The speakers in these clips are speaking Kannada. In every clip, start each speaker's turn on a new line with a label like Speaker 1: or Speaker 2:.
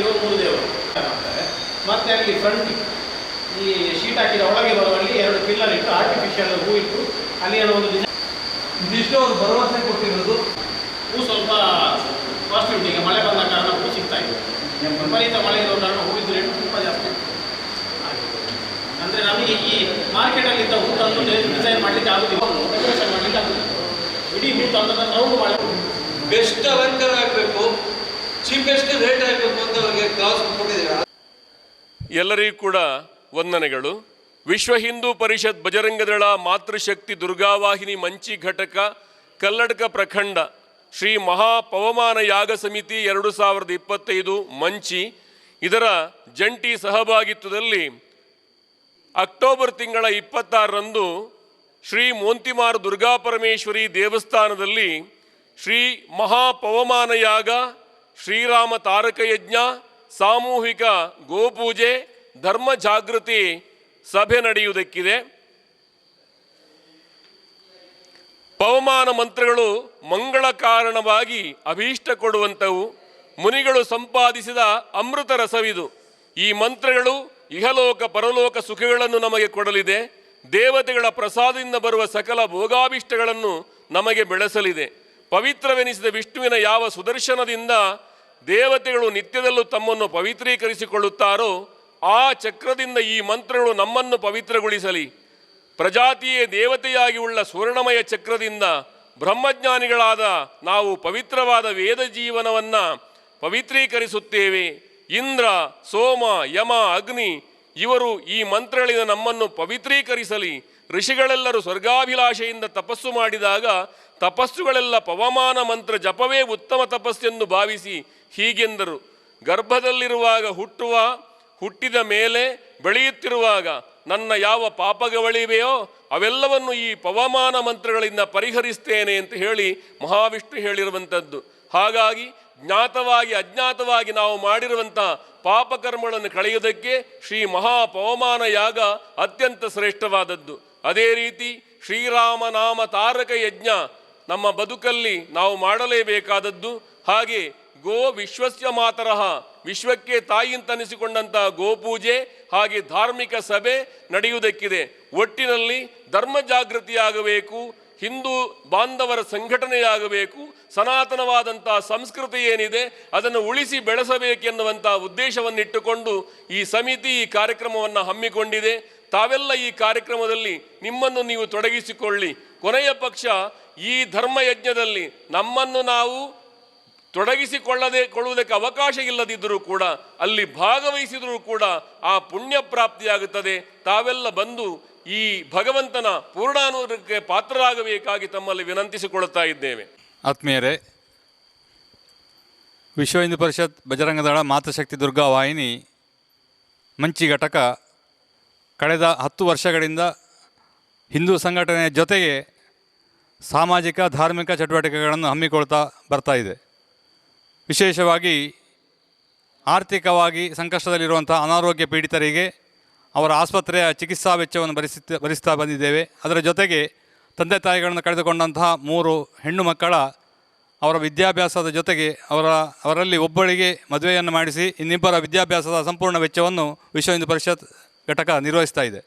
Speaker 1: ಇರುವ ಮೂರು ದೇವರು. ಮಾಡ್ತಾರೆ ಮತ್ತೆ ಅಲ್ಲಿ ಫ್ರಂಟ್ ಈ ಶೀಟ್ ಹಾಕಿದ ಒಳಗೆ ಬರುವಲ್ಲಿ ಎರಡು ಪಿಲ್ಲರ್ ಇಟ್ಟು ಆರ್ಟಿಫಿಷಿಯಲ್ ಹೂ ಇಟ್ಟು ಅಲ್ಲಿ ಏನೋ ಒಂದು ಡಿಸೈನ್
Speaker 2: ಇದಿಷ್ಟು ಅವರು ಭರವಸೆ ಕೊಟ್ಟಿರೋದು.
Speaker 1: ಹೂ ಸ್ವಲ್ಪ ಕಾಸ್ಟ್ ಉಂಟು ಈಗ ಮಳೆ ಬಂದ ಕಾರಣ ಹೂ ಸಿಗ್ತಾ ಇದೆ. ವಿಪರೀತ ಮಳೆ ಇರೋ ಕಾರಣ ಹೂವಿದ್ದು ರೇಟ್ ತುಂಬ ಜಾಸ್ತಿ. ಅಂದ್ರೆ ನಮಗೆ ಈ ಮಾರ್ಕೆಟಲ್ಲಿ ಇದ್ದ ಹೂ ತಂದು ಡಿಸೈನ್ ಮಾಡಲಿಕ್ಕೆ ಆಗುದಿಲ್ಲ. ಡೆಕೋರೇಷನ್ ಮಾಡಲಿಕ್ಕೆ ಆಗುದಿಲ್ಲ. ಇಡೀ ಹೂ ತಂದ ರೌಂಡ್ ಮಾಡಬೇಕು
Speaker 2: ಬೆಸ್ಟ್ ಅಲಂಕಾರ ಆಗಬೇಕು. ಚೀಪೆಸ್ಟ್ ರೇಟ್ ಆಗಬೇಕು ಅಂತ ಅವರಿಗೆ ಕ್ಲಾಸ್
Speaker 3: ಎಲ್ಲರಿಗೂ ಕೂಡ ವಂದನೆಗಳು. ವಿಶ್ವ ಹಿಂದೂ ಪರಿಷತ್ ಬಜರಂಗದಳ ಮಾತೃಶಕ್ತಿ ದುರ್ಗಾವಾಹಿನಿ ಮಂಚಿ ಘಟಕ, ಕಲ್ಲಡಕ ಪ್ರಖಂಡ, ಶ್ರೀ ಮಹಾ ಪವಮಾನ ಯಾಗ ಸಮಿತಿ ಎರಡು ಸಾವಿರದ ಇಪ್ಪತ್ತೈದು ಮಂಚಿ. ಇದರ ಜಂಟಿ ಸಹಭಾಗಿತ್ವದಲ್ಲಿ ಅಕ್ಟೋಬರ್ ತಿಂಗಳ ಇಪ್ಪತ್ತಾರರಂದು ಶ್ರೀ ಮೋಂತಿಮಾರ್ ದುರ್ಗಾಪರಮೇಶ್ವರಿ ದೇವಸ್ಥಾನದಲ್ಲಿ ಶ್ರೀ ಮಹಾಪವಮಾನ ಯಾಗ ಶ್ರೀರಾಮ ತಾರಕ ಯಜ್ಞ, ಸಾಮೂಹಿಕ ಗೋಪೂಜೆ, ಧರ್ಮ ಜಾಗೃತಿ ಸಭೆ ನಡೆಯುವುದಕ್ಕಿದೆ. ಪವಮಾನ ಮಂತ್ರಗಳು ಮಂಗಳ ಕಾರಣವಾಗಿ ಅಭೀಷ್ಟ ಕೊಡುವಂಥವು. ಮುನಿಗಳು ಸಂಪಾದಿಸಿದ ಅಮೃತ ರಸವಿದು. ಈ ಮಂತ್ರಗಳು ಇಹಲೋಕ ಪರಲೋಕ ಸುಖಗಳನ್ನು ನಮಗೆ ಕೊಡಲಿದೆ. ದೇವತೆಗಳ ಪ್ರಸಾದದಿಂದ ಬರುವ ಸಕಲ ಭೋಗಾಭಿಷ್ಟಗಳನ್ನು ನಮಗೆ ಬೆಳೆಸಲಿದೆ. ಪವಿತ್ರವೆನಿಸಿದ ವಿಷ್ಣುವಿನ ಯಾವ ಸುದರ್ಶನದಿಂದ ದೇವತೆಗಳು ನಿತ್ಯದಲ್ಲೂ ತಮ್ಮನ್ನು ಪವಿತ್ರೀಕರಿಸಿಕೊಳ್ಳುತ್ತಾರೋ, ಆ ಚಕ್ರದಿಂದ ಈ ಮಂತ್ರಗಳು ನಮ್ಮನ್ನು ಪವಿತ್ರಗೊಳಿಸಲಿ. ಪ್ರಜಾತಿಯೇ ದೇವತೆಯಾಗಿ ಉಳ್ಳ ಸುವರ್ಣಮಯ ಚಕ್ರದಿಂದ ಬ್ರಹ್ಮಜ್ಞಾನಿಗಳಾದ ನಾವು ಪವಿತ್ರವಾದ ವೇದ ಜೀವನವನ್ನು ಪವಿತ್ರೀಕರಿಸುತ್ತೇವೆ. ಇಂದ್ರ, ಸೋಮ, ಯಮ, ಅಗ್ನಿ, ಇವರು ಈ ಮಂತ್ರಗಳಿಂದ ನಮ್ಮನ್ನು ಪವಿತ್ರೀಕರಿಸಲಿ. ಋಷಿಗಳೆಲ್ಲರೂ ಸ್ವರ್ಗಾಭಿಲಾಷೆಯಿಂದ ತಪಸ್ಸು ಮಾಡಿದಾಗ ತಪಸ್ಸುಗಳೆಲ್ಲ ಪವಮಾನ ಮಂತ್ರ ಜಪವೇ ಉತ್ತಮ ತಪಸ್ಸೆಂದು ಭಾವಿಸಿ ಹೀಗೆಂದರು. ಗರ್ಭದಲ್ಲಿರುವಾಗ ಹುಟ್ಟುವ, ಹುಟ್ಟಿದ ಮೇಲೆ ಬೆಳೆಯುತ್ತಿರುವಾಗ ನನ್ನ ಯಾವ ಪಾಪಗವಳಿವೆಯೋ ಅವೆಲ್ಲವನ್ನು ಈ ಪವಮಾನ ಮಂತ್ರಗಳಿಂದ ಪರಿಹರಿಸ್ತೇನೆ ಅಂತ ಹೇಳಿ ಮಹಾವಿಷ್ಣು ಹೇಳಿರುವಂಥದ್ದು. ಹಾಗಾಗಿ ಜ್ಞಾತವಾಗಿ, ಅಜ್ಞಾತವಾಗಿ ನಾವು ಮಾಡಿರುವಂಥ ಪಾಪಕರ್ಮಗಳನ್ನು ಕಳೆಯುವುದಕ್ಕೆ ಶ್ರೀ ಮಹಾಪವಮಾನ ಯಾಗ ಅತ್ಯಂತ ಶ್ರೇಷ್ಠವಾದದ್ದು. ಅದೇ ರೀತಿ ಶ್ರೀರಾಮನಾಮ ತಾರಕ ಯಜ್ಞ ನಮ್ಮ ಬದುಕಲ್ಲಿ ನಾವು ಮಾಡಲೇಬೇಕಾದದ್ದು. ಹಾಗೆ ಗೋ ವಿಶ್ವಸ್ಯ ಮಾತರಹ. ವಿಶ್ವಕ್ಕೆ ತಾಯಿ ಅಂತನಿಸಿಕೊಂಡಂಥ ಗೋಪೂಜೆ ಹಾಗೆ ಧಾರ್ಮಿಕ ಸಭೆ ನಡೆಯುವುದಕ್ಕಿದೆ. ಒಟ್ಟಿನಲ್ಲಿ ಧರ್ಮ ಜಾಗೃತಿಯಾಗಬೇಕು, ಹಿಂದೂ ಬಾಂಧವರ ಸಂಘಟನೆಯಾಗಬೇಕು ಸನಾತನವಾದಂಥ ಸಂಸ್ಕೃತಿ ಏನಿದೆ ಅದನ್ನು ಉಳಿಸಿ ಬೆಳೆಸಬೇಕೆನ್ನುವಂಥ ಉದ್ದೇಶವನ್ನಿಟ್ಟುಕೊಂಡು ಈ ಸಮಿತಿ ಈ ಕಾರ್ಯಕ್ರಮವನ್ನು ಹಮ್ಮಿಕೊಂಡಿದೆ. ತಾವೆಲ್ಲ ಈ ಕಾರ್ಯಕ್ರಮದಲ್ಲಿ ನಿಮ್ಮನ್ನು ನೀವು ತೊಡಗಿಸಿಕೊಳ್ಳಿ. ಕೊನೆಯ ಪಕ್ಷ ಈ ಧರ್ಮಯಜ್ಞದಲ್ಲಿ ನಮ್ಮನ್ನು ನಾವು ತೊಡಗಿಸಿಕೊಳ್ಳದೆ ಕೊಳ್ಳುವುದಕ್ಕೆ ಅವಕಾಶ ಇಲ್ಲದಿದ್ದರೂ ಕೂಡ, ಅಲ್ಲಿ ಭಾಗವಹಿಸಿದರೂ ಕೂಡ ಆ ಪುಣ್ಯ ಪ್ರಾಪ್ತಿಯಾಗುತ್ತದೆ. ತಾವೆಲ್ಲ ಬಂದು ಈ ಭಗವಂತನ ಪೂರ್ಣಾನುರಕ್ಕೆ ಪಾತ್ರರಾಗಬೇಕಾಗಿ ತಮ್ಮಲ್ಲಿ ವಿನಂತಿಸಿಕೊಳ್ಳುತ್ತಾ ಇದ್ದೇವೆ.
Speaker 4: ಆತ್ಮೀಯರೇ, ವಿಶ್ವ ಹಿಂದೂ ಪರಿಷತ್ ಬಜರಂಗದಳ ಮಾತೃಶಕ್ತಿ ದುರ್ಗಾ ವಾಹಿನಿ ಮಂಚಿ ಘಟಕ ಕಳೆದ ಹತ್ತು ವರ್ಷಗಳಿಂದ ಹಿಂದೂ ಸಂಘಟನೆಯ ಜೊತೆಗೆ ಸಾಮಾಜಿಕ, ಧಾರ್ಮಿಕ ಚಟುವಟಿಕೆಗಳನ್ನು ಹಮ್ಮಿಕೊಳ್ತಾ ಬರ್ತಾ ಇದೆ. ವಿಶೇಷವಾಗಿ ಆರ್ಥಿಕವಾಗಿ ಸಂಕಷ್ಟದಲ್ಲಿರುವಂಥ ಅನಾರೋಗ್ಯ ಪೀಡಿತರಿಗೆ ಅವರ ಆಸ್ಪತ್ರೆಯ ಚಿಕಿತ್ಸಾ ವೆಚ್ಚವನ್ನು ಭರಿಸುತ್ತ ಭರಿಸ್ತಾ ಬಂದಿದ್ದೇವೆ. ಅದರ ಜೊತೆಗೆ ತಂದೆ ತಾಯಿಗಳನ್ನು ಕಳೆದುಕೊಂಡಂತಹ ಮೂರು ಹೆಣ್ಣು ಮಕ್ಕಳ ಅವರ ವಿದ್ಯಾಭ್ಯಾಸದ ಜೊತೆಗೆ ಅವರ, ಅವರಲ್ಲಿ ಒಬ್ಬಳಿಗೆ ಮದುವೆಯನ್ನು ಮಾಡಿಸಿ ಇನ್ನಿಬ್ಬರ ವಿದ್ಯಾಭ್ಯಾಸದ ಸಂಪೂರ್ಣ ವೆಚ್ಚವನ್ನು ವಿಶ್ವ ಹಿಂದೂ ಪರಿಷತ್ ಘಟಕ ನಿರ್ವಹಿಸ್ತಾ ಇದೆ.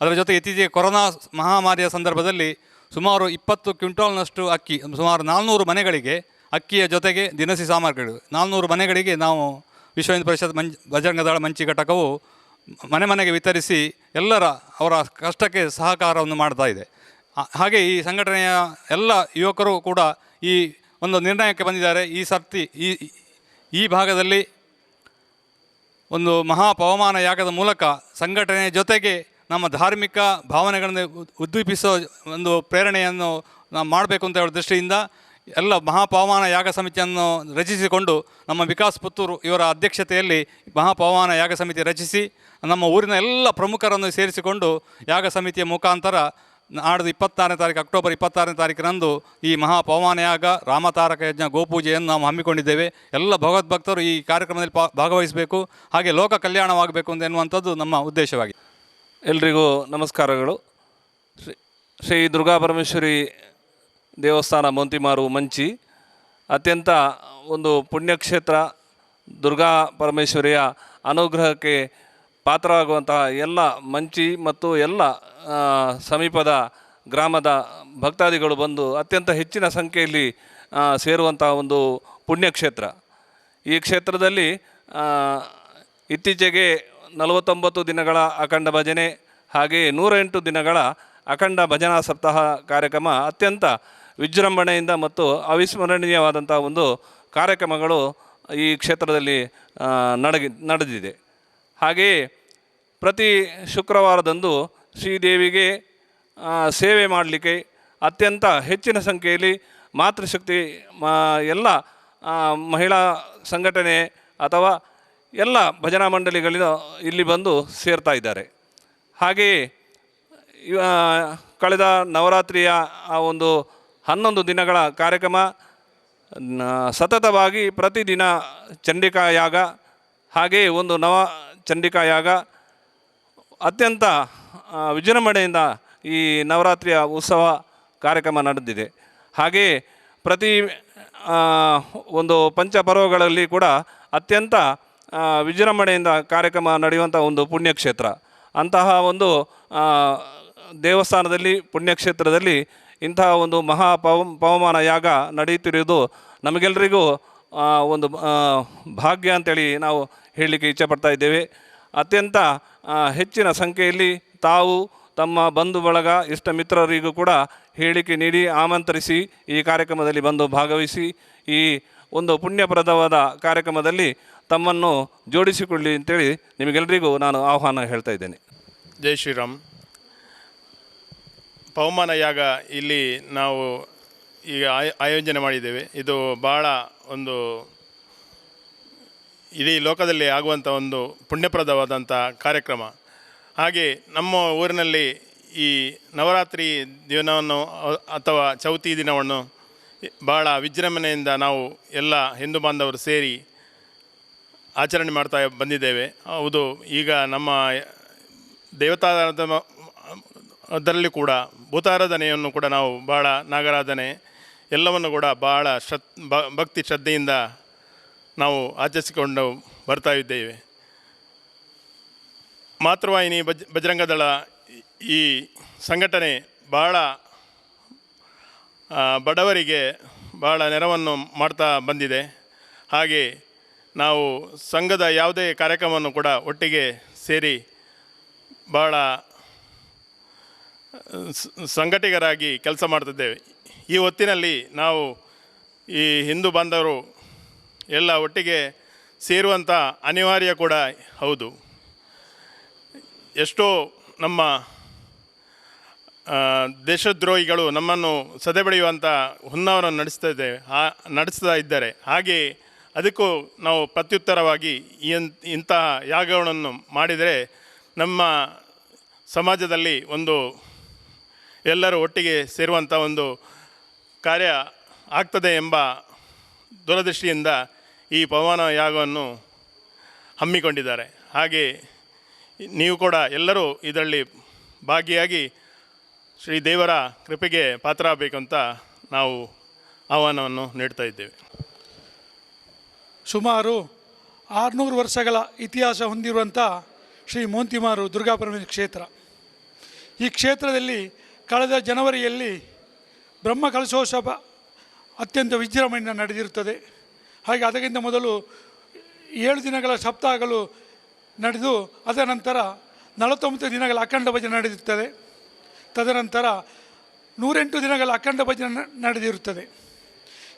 Speaker 4: ಅದರ ಜೊತೆ ಇತ್ತೀಚೆಗೆ ಕೊರೋನಾ ಮಹಾಮಾರಿಯ ಸಂದರ್ಭದಲ್ಲಿ ಸುಮಾರು ಇಪ್ಪತ್ತು ಕ್ವಿಂಟಾಲ್ನಷ್ಟು ಅಕ್ಕಿ, ಸುಮಾರು ನಾಲ್ನೂರು ಮನೆಗಳಿಗೆ ಅಕ್ಕಿಯ ಜೊತೆಗೆ ದಿನಸಿ ಸಾಮಗ್ರಿಗಳು ನಾಲ್ನೂರು ಮನೆಗಳಿಗೆ ನಾವು ವಿಶ್ವ ಹಿಂದೂ ಪರಿಷತ್ ಮಂಚ್ ಬಜರಂಗದಳ ಮಂಚಿ ಘಟಕವು ಮನೆ ಮನೆಗೆ ವಿತರಿಸಿ ಎಲ್ಲರ ಅವರ ಕಷ್ಟಕ್ಕೆ ಸಹಕಾರವನ್ನು ಮಾಡ್ತಾ ಇದೆ. ಹಾಗೆ ಈ ಸಂಘಟನೆಯ ಎಲ್ಲ ಯುವಕರು ಕೂಡ ಈ ಒಂದು ನಿರ್ಣಯಕ್ಕೆ ಬಂದಿದ್ದಾರೆ. ಈ ಸರ್ತಿ, ಈ ಈ ಭಾಗದಲ್ಲಿ ಒಂದು ಮಹಾ ಪವಮಾನ ಯಾಗದ ಮೂಲಕ ಸಂಘಟನೆಯ ಜೊತೆಗೆ ನಮ್ಮ ಧಾರ್ಮಿಕ ಭಾವನೆಗಳನ್ನು ಉದ್- ಉದ್ದೀಪಿಸೋ ಒಂದು ಪ್ರೇರಣೆಯನ್ನು ನಾವು ಮಾಡಬೇಕು ಅಂತ ಹೇಳೋ ದೃಷ್ಟಿಯಿಂದ ಎಲ್ಲ ಮಹಾಪವಮಾನ ಯಾಗ ಸಮಿತಿಯನ್ನು ರಚಿಸಿಕೊಂಡು ನಮ್ಮ ವಿಕಾಸ್ ಪುತ್ತೂರು ಇವರ ಅಧ್ಯಕ್ಷತೆಯಲ್ಲಿ ಮಹಾಪವಮಾನ ಯಾಗ ಸಮಿತಿ ರಚಿಸಿ ನಮ್ಮ ಊರಿನ ಎಲ್ಲ ಪ್ರಮುಖರನ್ನು ಸೇರಿಸಿಕೊಂಡು ಯಾಗ ಸಮಿತಿಯ ಮುಖಾಂತರ ನಾಡಿದ ಇಪ್ಪತ್ತಾರನೇ ತಾರೀಕು, ಅಕ್ಟೋಬರ್ ಇಪ್ಪತ್ತಾರನೇ ತಾರೀಕಿನಂದು ಈ ಮಹಾಪವಮಾನ ಯಾಗ ರಾಮತಾರಕ ಯಜ್ಞ, ಗೋಪೂಜೆಯನ್ನು ನಾವು ಹಮ್ಮಿಕೊಂಡಿದ್ದೇವೆ. ಎಲ್ಲ ಭಗವದ್ಭಕ್ತರು ಈ ಕಾರ್ಯಕ್ರಮದಲ್ಲಿ ಭಾಗವಹಿಸಬೇಕು. ಹಾಗೆ ಲೋಕ ಕಲ್ಯಾಣವಾಗಬೇಕು ಅಂತ ಎನ್ನುವಂಥದ್ದು ನಮ್ಮ ಉದ್ದೇಶವಾಗಿದೆ.
Speaker 5: ಎಲ್ರಿಗೂ ನಮಸ್ಕಾರಗಳು. ಶ್ರೀ ಶ್ರೀ ದುರ್ಗಾ ಪರಮೇಶ್ವರಿ ದೇವಸ್ಥಾನ ಮೊಂತಿಮಾರು ಮಂಚಿ, ಅತ್ಯಂತ ಒಂದು ಪುಣ್ಯಕ್ಷೇತ್ರ, ದುರ್ಗಾ ಪರಮೇಶ್ವರಿಯ ಅನುಗ್ರಹಕ್ಕೆ ಪಾತ್ರವಾಗುವಂತಹ ಎಲ್ಲ ಮಂಚಿ ಮತ್ತು ಎಲ್ಲ ಸಮೀಪದ ಗ್ರಾಮದ ಭಕ್ತಾದಿಗಳು ಬಂದು ಅತ್ಯಂತ ಹೆಚ್ಚಿನ ಸಂಖ್ಯೆಯಲ್ಲಿ ಸೇರುವಂತಹ ಒಂದು ಪುಣ್ಯಕ್ಷೇತ್ರ. ಈ ಕ್ಷೇತ್ರದಲ್ಲಿ ಇತ್ತೀಚೆಗೆ ನಲವತ್ತೊಂಬತ್ತು ದಿನಗಳ ಅಖಂಡ ಭಜನೆ, ಹಾಗೆಯೇ ನೂರ ಎಂಟು ದಿನಗಳ ಅಖಂಡ ಭಜನಾ ಸಪ್ತಾಹ ಕಾರ್ಯಕ್ರಮ ಅತ್ಯಂತ ವಿಜೃಂಭಣೆಯಿಂದ ಮತ್ತು ಅವಿಸ್ಮರಣೀಯವಾದಂಥ ಒಂದು ಕಾರ್ಯಕ್ರಮಗಳು ಈ ಕ್ಷೇತ್ರದಲ್ಲಿ ನಡಗಿ, ನಡೆದಿದೆ. ಹಾಗೆಯೇ ಪ್ರತಿ ಶುಕ್ರವಾರದಂದು ಶ್ರೀದೇವಿಗೆ ಸೇವೆ ಮಾಡಲಿಕ್ಕೆ ಅತ್ಯಂತ ಹೆಚ್ಚಿನ ಸಂಖ್ಯೆಯಲ್ಲಿ ಮಾತೃಶಕ್ತಿ ಮ- ಎಲ್ಲ ಮಹಿಳಾ ಸಂಘಟನೆ ಅಥವಾ ಎಲ್ಲ ಭಜನಾ ಮಂಡಳಿಗಳಿಂದ ಇಲ್ಲಿ ಬಂದು ಸೇರ್ತಾ ಇದ್ದಾರೆ. ಹಾಗೆಯೇ ಕಳೆದ ನವರಾತ್ರಿಯ ಆ ಒಂದು ಹನ್ನೊಂದು ದಿನಗಳ ಕಾರ್ಯಕ್ರಮ ಸತತವಾಗಿ ಪ್ರತಿದಿನ ಚಂಡಿಕಾ ಯಾಗ ಹಾಗೆಯೇ ಒಂದು ನವ ಚಂಡಿಕಾ ಯಾಗ, ಅತ್ಯಂತ ವಿಜೃಂಭಣೆಯಿಂದ ಈ ನವರಾತ್ರಿಯ ಉತ್ಸವ ಕಾರ್ಯಕ್ರಮ ನಡೆದಿದೆ. ಹಾಗೆಯೇ ಪ್ರತಿ ಒಂದು ಪಂಚಪರ್ವಗಳಲ್ಲಿ ಕೂಡ ಅತ್ಯಂತ ವಿಜೃಂಭಣೆಯಿಂದ ಕಾರ್ಯಕ್ರಮ ನಡೆಯುವಂಥ ಒಂದು ಪುಣ್ಯಕ್ಷೇತ್ರ. ಅಂತಹ ಒಂದು ದೇವಸ್ಥಾನದಲ್ಲಿ, ಪುಣ್ಯಕ್ಷೇತ್ರದಲ್ಲಿ ಇಂತಹ ಒಂದು ಮಹಾ ಪವ, ಪವಮಾನ ಯಾಗ ನಡೆಯುತ್ತಿರುವುದು ನಮಗೆಲ್ಲರಿಗೂ ಒಂದು ಭಾಗ್ಯ ಅಂತೇಳಿ ನಾವು ಹೇಳಲಿಕ್ಕೆ ಇಚ್ಛೆಪಡ್ತಾ ಇದ್ದೇವೆ. ಅತ್ಯಂತ ಹೆಚ್ಚಿನ ಸಂಖ್ಯೆಯಲ್ಲಿ ತಾವು ತಮ್ಮ ಬಂಧು ಬಳಗ, ಇಷ್ಟ ಮಿತ್ರರಿಗೂ ಕೂಡ ಹೇಳಿಕೆ ನೀಡಿ ಆಮಂತ್ರಿಸಿ ಈ ಕಾರ್ಯಕ್ರಮದಲ್ಲಿ ಬಂದು ಭಾಗವಹಿಸಿ, ಈ ಒಂದು ಪುಣ್ಯಪ್ರದವಾದ ಕಾರ್ಯಕ್ರಮದಲ್ಲಿ ತಮ್ಮನ್ನು ಜೋಡಿಸಿಕೊಳ್ಳಿ ಅಂತೇಳಿ ನಿಮಗೆಲ್ಲರಿಗೂ ನಾನು ಆಹ್ವಾನ ಹೇಳ್ತಾ ಇದ್ದೇನೆ.
Speaker 6: ಜೈ ಶ್ರೀರಾಮ್. ಪವಮಾನ ಯಾಗ ಇಲ್ಲಿ ನಾವು ಈಗ ಆಯ- ಆಯೋಜನೆ ಮಾಡಿದ್ದೇವೆ. ಇದು ಭಾಳ ಒಂದು ಇಡೀ ಲೋಕದಲ್ಲಿ ಆಗುವಂಥ ಒಂದು ಪುಣ್ಯಪ್ರದವಾದಂಥ ಕಾರ್ಯಕ್ರಮ. ಹಾಗೆ ನಮ್ಮ ಊರಿನಲ್ಲಿ ಈ ನವರಾತ್ರಿ ದಿನವನ್ನು ಅಥವಾ ಚೌತಿ ದಿನವನ್ನು ಭಾಳ ವಿಜೃಂಭಣೆಯಿಂದ ನಾವು ಎಲ್ಲ ಹಿಂದೂ ಬಾಂಧವರು ಸೇರಿ ಆಚರಣೆ ಮಾಡ್ತಾ ಬಂದಿದ್ದೇವೆ. ಹೌದು, ಈಗ ನಮ್ಮ ದೇವತಾರಾಧನ ಅದರಲ್ಲಿ ಕೂಡ ಭೂತಾರಾಧನೆಯನ್ನು ಕೂಡ ನಾವು ಭಾಳ ನಾಗರಾಧನೆ ಎಲ್ಲವನ್ನು ಕೂಡ ಭಾಳ ಶ್ರದ್ ಭಕ್ತಿ ಶ್ರದ್ಧೆಯಿಂದ ನಾವು ಆಚರಿಸಿಕೊಂಡು ಬರ್ತಾ ಇದ್ದೇವೆ. ಮಾತೃವಾಹಿನಿ ಬಜ್ ಬಜರಂಗದಳ ಈ ಸಂಘಟನೆ ಭಾಳ ಬಡವರಿಗೆ ಭಾಳ ನೆರವನ್ನು ಮಾಡ್ತಾ ಬಂದಿದೆ. ಹಾಗೆ ನಾವು ಸಂಘದ ಯಾವುದೇ ಕಾರ್ಯಕ್ರಮವನ್ನು ಕೂಡ ಒಟ್ಟಿಗೆ ಸೇರಿ ಭಾಳ ಸಂಘಟಿಗರಾಗಿ ಕೆಲಸ ಮಾಡ್ತಿದ್ದೇವೆ. ಈ ಹೊತ್ತಿನಲ್ಲಿ ನಾವು ಈ ಹಿಂದೂ ಬಾಂಧವರು ಎಲ್ಲ ಒಟ್ಟಿಗೆ ಸೇರುವಂಥ ಅನಿವಾರ್ಯ ಕೂಡ ಹೌದು. ಎಷ್ಟೋ ನಮ್ಮ ದೇಶದ್ರೋಹಿಗಳು ನಮ್ಮನ್ನು ಸದೆಬಡಿಯುವಂಥ ಹುನ್ನಾರವನ್ನು ನಡೆಸ್ತಾ ಇದ್ದೇವೆ ಆ, ನಡೆಸ್ತಾ ಇದ್ದಾರೆ. ಹಾಗೆ ಅದಕ್ಕೂ ನಾವು ಪ್ರತ್ಯುತ್ತರವಾಗಿ ಇಂತಹ ಯಾಗಗಳನ್ನು ಮಾಡಿದರೆ ನಮ್ಮ ಸಮಾಜದಲ್ಲಿ ಒಂದು ಎಲ್ಲರೂ ಒಟ್ಟಿಗೆ ಸೇರುವಂಥ ಒಂದು ಕಾರ್ಯ ಆಗ್ತದೆ ಎಂಬ ದೂರದೃಷ್ಟಿಯಿಂದ ಈ ಪವನ ಯಾಗವನ್ನು ಹಮ್ಮಿಕೊಂಡಿದ್ದಾರೆ. ಹಾಗೆ ನೀವು ಕೂಡ ಎಲ್ಲರೂ ಇದರಲ್ಲಿ ಭಾಗಿಯಾಗಿ ಶ್ರೀ ದೇವರ ಕೃಪೆಗೆ ಪಾತ್ರ ಅಂತ ನಾವು ಆಹ್ವಾನವನ್ನು ನೀಡ್ತಾ ಇದ್ದೇವೆ.
Speaker 7: ಸುಮಾರು ಆರುನೂರು ವರ್ಷಗಳ ಇತಿಹಾಸ ಹೊಂದಿರುವಂಥ ಶ್ರೀ ಮೋಂತಿಮಾರು ದುರ್ಗಾಪರಮೇಶ್ವರ ಕ್ಷೇತ್ರ. ಈ ಕ್ಷೇತ್ರದಲ್ಲಿ ಕಳೆದ ಜನವರಿಯಲ್ಲಿ ಬ್ರಹ್ಮ ಕಲಶೋತ್ಸವ ಅತ್ಯಂತ ವಿಜೃಂಭಣೆಯಿಂದ ನಡೆದಿರುತ್ತದೆ. ಹಾಗೆ ಅದಕ್ಕಿಂತ ಮೊದಲು ಏಳು ದಿನಗಳ ಸಪ್ತಾಹಗಳು ನಡೆದು ಅದರ ನಂತರ ನಲವತ್ತೊಂಬತ್ತು ದಿನಗಳ ಅಖಂಡ ಭಜನೆ ನಡೆದಿರುತ್ತದೆ. ತದನಂತರ ನೂರೆಂಟು ದಿನಗಳ ಅಖಂಡ ಭಜನೆ ನಡೆದಿರುತ್ತದೆ.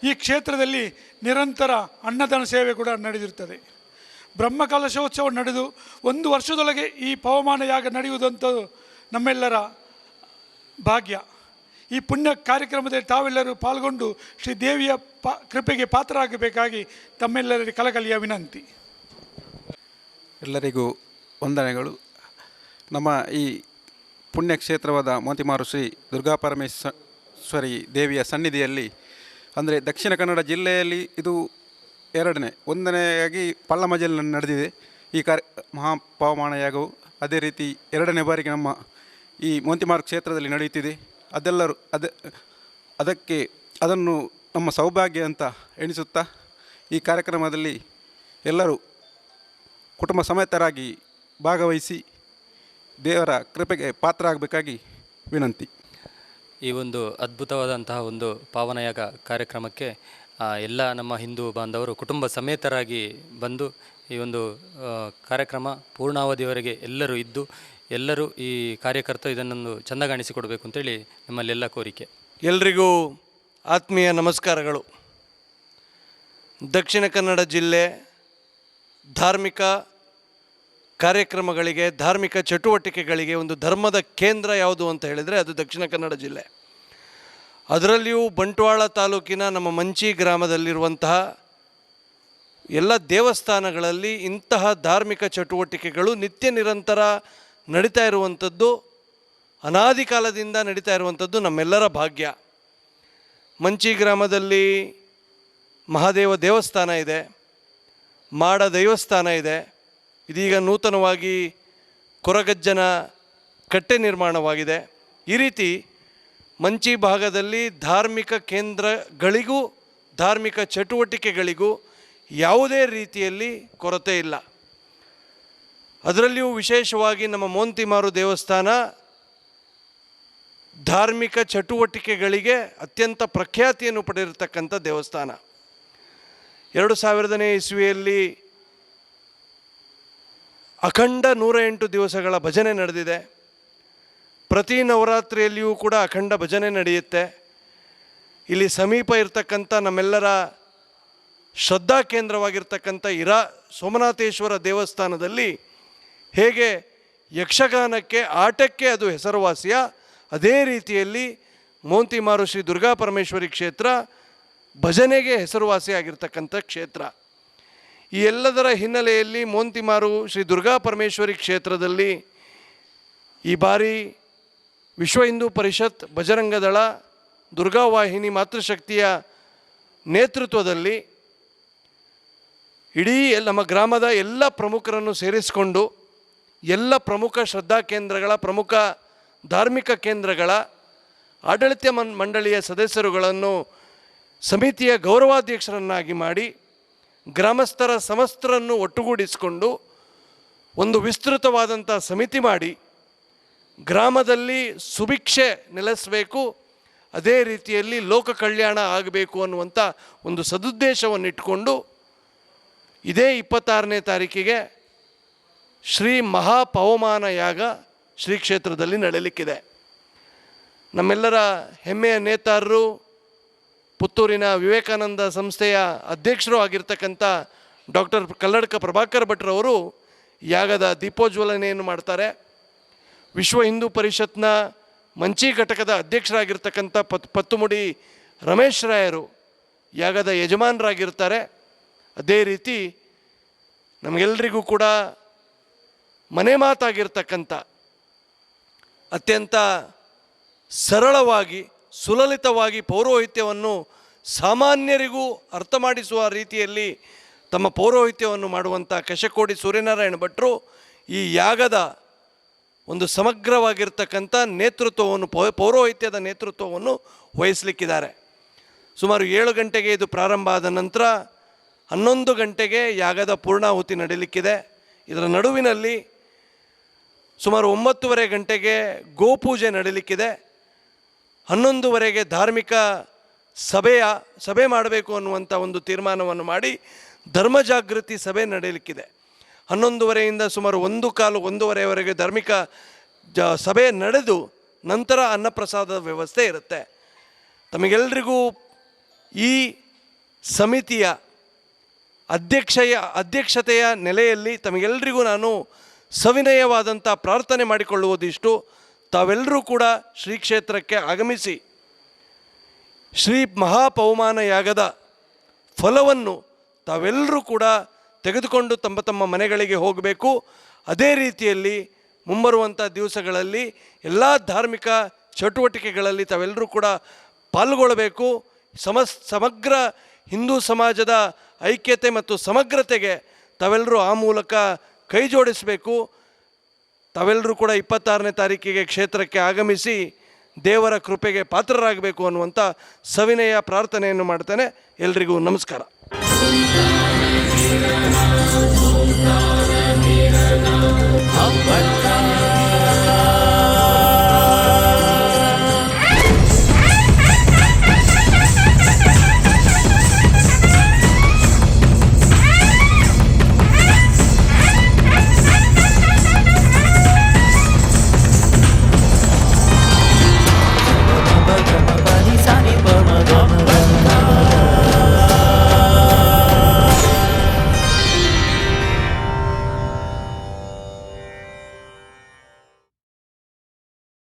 Speaker 7: ಈ ಕ್ಷೇತ್ರದಲ್ಲಿ ನಿರಂತರ ಅನ್ನದಾನ ಸೇವೆ ಕೂಡ ನಡೆದಿರುತ್ತದೆ. ಬ್ರಹ್ಮ ಕಲಶೋತ್ಸವ ನಡೆದು ಒಂದು ವರ್ಷದೊಳಗೆ ಈ ಪವಮಾನ ಯಾಗ ನಡೆಯುವುದಂಥದ್ದು ನಮ್ಮೆಲ್ಲರ ಭಾಗ್ಯ. ಈ ಪುಣ್ಯ ಕಾರ್ಯಕ್ರಮದಲ್ಲಿ ತಾವೆಲ್ಲರೂ ಪಾಲ್ಗೊಂಡು ಶ್ರೀ ದೇವಿಯ ಪಾ, ಕೃಪೆಗೆ ಪಾತ್ರರಾಗಬೇಕಾಗಿ ತಮ್ಮೆಲ್ಲರಿಗೆ ಕಲಕಲಿಯ ವಿನಂತಿ.
Speaker 8: ಎಲ್ಲರಿಗೂ ವಂದನೆಗಳು. ನಮ್ಮ ಈ ಪುಣ್ಯಕ್ಷೇತ್ರವಾದ ಮೋತಿಮಾರು ಶ್ರೀ ದುರ್ಗಾಪರಮೇಶ್ವರಿ ದೇವಿಯ ಸನ್ನಿಧಿಯಲ್ಲಿ, ಅಂದರೆ ದಕ್ಷಿಣ ಕನ್ನಡ ಜಿಲ್ಲೆಯಲ್ಲಿ ಇದು ಎರಡನೇ, ಒಂದನೆಯಾಗಿ ಪಲ್ಲಮಜಲ್ಲಿ ನಡೆದಿದೆ. ಈ ಕಾರ್ಯ ಮಹಾಪವಮಾನ ಯಾಗವು ಅದೇ ರೀತಿ ಎರಡನೇ ಬಾರಿಗೆ ನಮ್ಮ ಈ ಮೋಂತಿಮಾರ್ ಕ್ಷೇತ್ರದಲ್ಲಿ ನಡೆಯುತ್ತಿದೆ. ಅದೆಲ್ಲರೂ ಅದ, ಅದಕ್ಕೆ ಅದನ್ನು ನಮ್ಮ ಸೌಭಾಗ್ಯ ಅಂತ ಎಣಿಸುತ್ತಾ ಈ ಕಾರ್ಯಕ್ರಮದಲ್ಲಿ ಎಲ್ಲರೂ ಕುಟುಂಬ ಸಮೇತರಾಗಿ ಭಾಗವಹಿಸಿ ದೇವರ ಕೃಪೆಗೆ ಪಾತ್ರ ಆಗಬೇಕಾಗಿ ವಿನಂತಿ.
Speaker 9: ಈ ಒಂದು ಅದ್ಭುತವಾದಂತಹ ಒಂದು ಪಾವನಯಾಗ ಕಾರ್ಯಕ್ರಮಕ್ಕೆ ಎಲ್ಲ ನಮ್ಮ ಹಿಂದೂ ಬಾಂಧವರು ಕುಟುಂಬ ಸಮೇತರಾಗಿ ಬಂದು ಈ ಒಂದು ಕಾರ್ಯಕ್ರಮ ಪೂರ್ಣಾವಧಿಯವರೆಗೆ ಎಲ್ಲರೂ ಇದ್ದು ಎಲ್ಲರೂ ಈ ಕಾರ್ಯಕರ್ತರು ಇದನ್ನೊಂದು ಚೆಂದಗಾಣಿಸಿಕೊಡಬೇಕು ಅಂತೇಳಿ ನಮ್ಮಲ್ಲೆಲ್ಲ ಕೋರಿಕೆ.
Speaker 10: ಎಲ್ರಿಗೂ ಆತ್ಮೀಯ ನಮಸ್ಕಾರಗಳು. ದಕ್ಷಿಣ ಕನ್ನಡ ಜಿಲ್ಲೆ ಧಾರ್ಮಿಕ ಕಾರ್ಯಕ್ರಮಗಳಿಗೆ, ಧಾರ್ಮಿಕ ಚಟುವಟಿಕೆಗಳಿಗೆ ಒಂದು ಧರ್ಮದ ಕೇಂದ್ರ ಯಾವುದು ಅಂತ ಹೇಳಿದರೆ ಅದು ದಕ್ಷಿಣ ಕನ್ನಡ ಜಿಲ್ಲೆ. ಅದರಲ್ಲಿಯೂ ಬಂಟ್ವಾಳ ತಾಲೂಕಿನ ನಮ್ಮ ಮಂಚಿ ಗ್ರಾಮದಲ್ಲಿರುವಂತಹ ಎಲ್ಲ ದೇವಸ್ಥಾನಗಳಲ್ಲಿ ಇಂತಹ ಧಾರ್ಮಿಕ ಚಟುವಟಿಕೆಗಳು ನಿತ್ಯ ನಿರಂತರ ನಡೀತಾ ಇರುವಂಥದ್ದು, ಅನಾದಿ ಕಾಲದಿಂದ ನಡೀತಾ ಇರುವಂಥದ್ದು ನಮ್ಮೆಲ್ಲರ ಭಾಗ್ಯ. ಮಂಚಿ ಗ್ರಾಮದಲ್ಲಿ ಮಹಾದೇವ ದೇವಸ್ಥಾನ ಇದೆ, ಮಾಡ ದೇವಸ್ಥಾನ ಇದೆ. ಇದೀಗ ನೂತನವಾಗಿ ಕೊರಗಜ್ಜನ ಕಟ್ಟೆ ನಿರ್ಮಾಣವಾಗಿದೆ. ಈ ರೀತಿ ಮಂಚಿ ಭಾಗದಲ್ಲಿ ಧಾರ್ಮಿಕ ಕೇಂದ್ರಗಳಿಗೂ, ಧಾರ್ಮಿಕ ಚಟುವಟಿಕೆಗಳಿಗೂ ಯಾವುದೇ ರೀತಿಯಲ್ಲಿ ಕೊರತೆ ಇಲ್ಲ. ಅದರಲ್ಲಿಯೂ ವಿಶೇಷವಾಗಿ ನಮ್ಮ ಮೋಂತಿಮಾರು ದೇವಸ್ಥಾನ ಧಾರ್ಮಿಕ ಚಟುವಟಿಕೆಗಳಿಗೆ ಅತ್ಯಂತ ಪ್ರಖ್ಯಾತಿಯನ್ನು ಪಡೆದಿರತಕ್ಕಂಥ ದೇವಸ್ಥಾನ. ಎರಡು ಸಾವಿರದನೇ ಇಸ್ವಿಯಲ್ಲಿ ಅಖಂಡ ನೂರ ಎಂಟು ದಿವಸಗಳ ಭಜನೆ ನಡೆದಿದೆ. ಪ್ರತಿ ನವರಾತ್ರಿಯಲ್ಲಿಯೂ ಕೂಡ ಅಖಂಡ ಭಜನೆ ನಡೆಯುತ್ತೆ. ಇಲ್ಲಿ ಸಮೀಪ ಇರತಕ್ಕಂಥ ನಮ್ಮೆಲ್ಲರ ಶ್ರದ್ಧಾ ಕೇಂದ್ರವಾಗಿರ್ತಕ್ಕಂಥ ಇರಾ ಸೋಮನಾಥೇಶ್ವರ ದೇವಸ್ಥಾನದಲ್ಲಿ ಹೇಗೆ ಯಕ್ಷಗಾನಕ್ಕೆ, ಆಟಕ್ಕೆ ಅದು ಹೆಸರುವಾಸಿಯ, ಅದೇ ರೀತಿಯಲ್ಲಿ ಮೋಂತಿಮಾರು ಶ್ರೀ ದುರ್ಗಾ ಪರಮೇಶ್ವರಿ ಕ್ಷೇತ್ರ ಭಜನೆಗೆ ಹೆಸರುವಾಸಿಯಾಗಿರ್ತಕ್ಕಂಥ ಕ್ಷೇತ್ರ. ಈ ಎಲ್ಲದರ ಹಿನ್ನೆಲೆಯಲ್ಲಿ ಮೋಂತಿಮಾರು ಶ್ರೀ ದುರ್ಗಾ ಪರಮೇಶ್ವರಿ ಕ್ಷೇತ್ರದಲ್ಲಿ ಈ ಬಾರಿ ವಿಶ್ವ ಹಿಂದೂ ಪರಿಷತ್ ಬಜರಂಗದಳ ದುರ್ಗಾವಾಹಿನಿ ಮಾತೃಶಕ್ತಿಯ ನೇತೃತ್ವದಲ್ಲಿ ಇಡೀ ನಮ್ಮ ಗ್ರಾಮದ ಎಲ್ಲ ಪ್ರಮುಖರನ್ನು ಸೇರಿಸಿಕೊಂಡು ಎಲ್ಲ ಪ್ರಮುಖ ಶ್ರದ್ಧಾ ಕೇಂದ್ರಗಳ, ಪ್ರಮುಖ ಧಾರ್ಮಿಕ ಕೇಂದ್ರಗಳ, ಆಡಳಿತ ಮನ್, ಮಂಡಳಿಯ ಸದಸ್ಯರುಗಳನ್ನು ಸಮಿತಿಯ ಗೌರವಾಧ್ಯಕ್ಷರನ್ನಾಗಿ ಮಾಡಿ ಗ್ರಾಮಸ್ಥರ ಸಮಸ್ತರನ್ನು ಒಟ್ಟುಗೂಡಿಸಿಕೊಂಡು ಒಂದು ವಿಸ್ತೃತವಾದಂಥ ಸಮಿತಿ ಮಾಡಿ ಗ್ರಾಮದಲ್ಲಿ ಸುಭಿಕ್ಷೆ ನೆಲೆಸಬೇಕು, ಅದೇ ರೀತಿಯಲ್ಲಿ ಲೋಕ ಕಲ್ಯಾಣ ಆಗಬೇಕು ಅನ್ನುವಂಥ ಒಂದು ಸದುದ್ದೇಶವನ್ನು ಇಟ್ಟುಕೊಂಡು ಇದೇ ಇಪ್ಪತ್ತಾರನೇ ತಾರೀಕಿಗೆ ಶ್ರೀ ಮಹಾಪವಮಾನ ಯಾಗ ಶ್ರೀ ಕ್ಷೇತ್ರದಲ್ಲಿ ನಡೆಯಲಿಕ್ಕಿದೆ. ನಮ್ಮೆಲ್ಲರ ಹೆಮ್ಮೆಯ ನೇತಾರರು, ಪುತ್ತೂರಿನ ವಿವೇಕಾನಂದ ಸಂಸ್ಥೆಯ ಅಧ್ಯಕ್ಷರು ಆಗಿರ್ತಕ್ಕಂಥ ಡಾಕ್ಟರ್ ಕಲ್ಲಡ್ಕ ಪ್ರಭಾಕರ್ ಭಟ್ರವರು ಯಾಗದ ದೀಪೋಜ್ವಲನೆಯನ್ನು ಮಾಡ್ತಾರೆ. ವಿಶ್ವ ಹಿಂದೂ ಪರಿಷತ್ನ ಮಂಚಿ ಘಟಕದ ಅಧ್ಯಕ್ಷರಾಗಿರ್ತಕ್ಕಂಥ ಪತ್, ಪತ್ತುಮುಡಿ ರಮೇಶ್ ರಾಯರು ಯಾಗದ ಯಜಮಾನರಾಗಿರ್ತಾರೆ. ಅದೇ ರೀತಿ ನಮಗೆಲ್ಲರಿಗೂ ಕೂಡ ಮನೆ ಮಾತಾಗಿರ್ತಕ್ಕಂಥ ಅತ್ಯಂತ ಸರಳವಾಗಿ, ಸುಲಲಿತವಾಗಿ ಪೌರೋಹಿತ್ಯವನ್ನು ಸಾಮಾನ್ಯರಿಗೂ ಅರ್ಥ ಮಾಡಿಸುವ ರೀತಿಯಲ್ಲಿ ತಮ್ಮ ಪೌರೋಹಿತ್ಯವನ್ನು ಮಾಡುವಂಥ ಕಶಕೋಡಿ ಸೂರ್ಯನಾರಾಯಣ ಭಟ್ರು ಈ ಯಾಗದ ಒಂದು ಸಮಗ್ರವಾಗಿರ್ತಕ್ಕಂಥ ನೇತೃತ್ವವನ್ನು ಪೌರೋಹಿತ್ಯದ ನೇತೃತ್ವವನ್ನು ವಹಿಸಲಿಕ್ಕಿದ್ದಾರೆ. ಸುಮಾರು ಏಳು ಗಂಟೆಗೆ ಇದು ಪ್ರಾರಂಭ ಆದ ನಂತರ ಹನ್ನೊಂದು ಗಂಟೆಗೆ ಯಾಗದ ಪೂರ್ಣಾಹುತಿ ನಡೀಲಿಕ್ಕಿದೆ. ಇದರ ನಡುವಿನಲ್ಲಿ ಸುಮಾರು ಒಂಬತ್ತುವರೆ ಗಂಟೆಗೆ ಗೋಪೂಜೆ ನಡೀಲಿಕ್ಕಿದೆ. ಹನ್ನೊಂದುವರೆಗೆ ಧಾರ್ಮಿಕ ಸಭೆಯ, ಸಭೆ ಮಾಡಬೇಕು ಅನ್ನುವಂಥ ಒಂದು ತೀರ್ಮಾನವನ್ನು ಮಾಡಿ ಧರ್ಮ ಜಾಗೃತಿ ಸಭೆ ನಡೆಯಲಿಕ್ಕಿದೆ ಹನ್ನೊಂದುವರೆಯಿಂದ ಸುಮಾರು ಒಂದು ಕಾಲು ಒಂದೂವರೆವರೆಗೆ ಧಾರ್ಮಿಕ ಜ, ಸಭೆ ನಡೆದು ನಂತರ ಅನ್ನಪ್ರಸಾದದ ವ್ಯವಸ್ಥೆ ಇರುತ್ತೆ. ತಮಗೆಲ್ರಿಗೂ ಈ ಸಮಿತಿಯ ಅಧ್ಯಕ್ಷೆಯ, ಅಧ್ಯಕ್ಷತೆಯ ನೆಲೆಯಲ್ಲಿ ತಮಗೆಲ್ರಿಗೂ ನಾನು ಸವಿನಯವಾದಂಥ ಪ್ರಾರ್ಥನೆ ಮಾಡಿಕೊಳ್ಳುವುದಿಷ್ಟು ತಾವೆಲ್ಲರೂ ಕೂಡ ಶ್ರೀ ಕ್ಷೇತ್ರಕ್ಕೆ ಆಗಮಿಸಿ ಶ್ರೀ ಮಹಾಪವಮಾನ ಯಾಗದ ಫಲವನ್ನು ತಾವೆಲ್ಲರೂ ಕೂಡ ತೆಗೆದುಕೊಂಡು ತಮ್ಮ ತಮ್ಮ ಮನೆಗಳಿಗೆ ಹೋಗಬೇಕು. ಅದೇ ರೀತಿಯಲ್ಲಿ ಮುಂಬರುವಂಥ ದಿವಸಗಳಲ್ಲಿ ಎಲ್ಲ ಧಾರ್ಮಿಕ ಚಟುವಟಿಕೆಗಳಲ್ಲಿ ತಾವೆಲ್ಲರೂ ಕೂಡ ಪಾಲ್ಗೊಳ್ಳಬೇಕು. ಸಮಸ್ ಸಮಗ್ರ ಹಿಂದೂ ಸಮಾಜದ ಐಕ್ಯತೆ ಮತ್ತು ಸಮಗ್ರತೆಗೆ ತಾವೆಲ್ಲರೂ ಆ ಮೂಲಕ ಕೈ ಜೋಡಿಸಬೇಕು. ತಾವೆಲ್ಲರೂ ಕೂಡ ಇಪ್ಪತ್ತಾರನೇ ತಾರೀಕಿಗೆ ಕ್ಷೇತ್ರಕ್ಕೆ ಆಗಮಿಸಿ ದೇವರ ಕೃಪೆಗೆ ಪಾತ್ರರಾಗಬೇಕು ಅನ್ನುವಂಥ ಸವಿನಯ ಪ್ರಾರ್ಥನೆಯನ್ನು ಮಾಡ್ತೇನೆ. ಎಲ್ರಿಗೂ ನಮಸ್ಕಾರ. ಹಬ್ಬ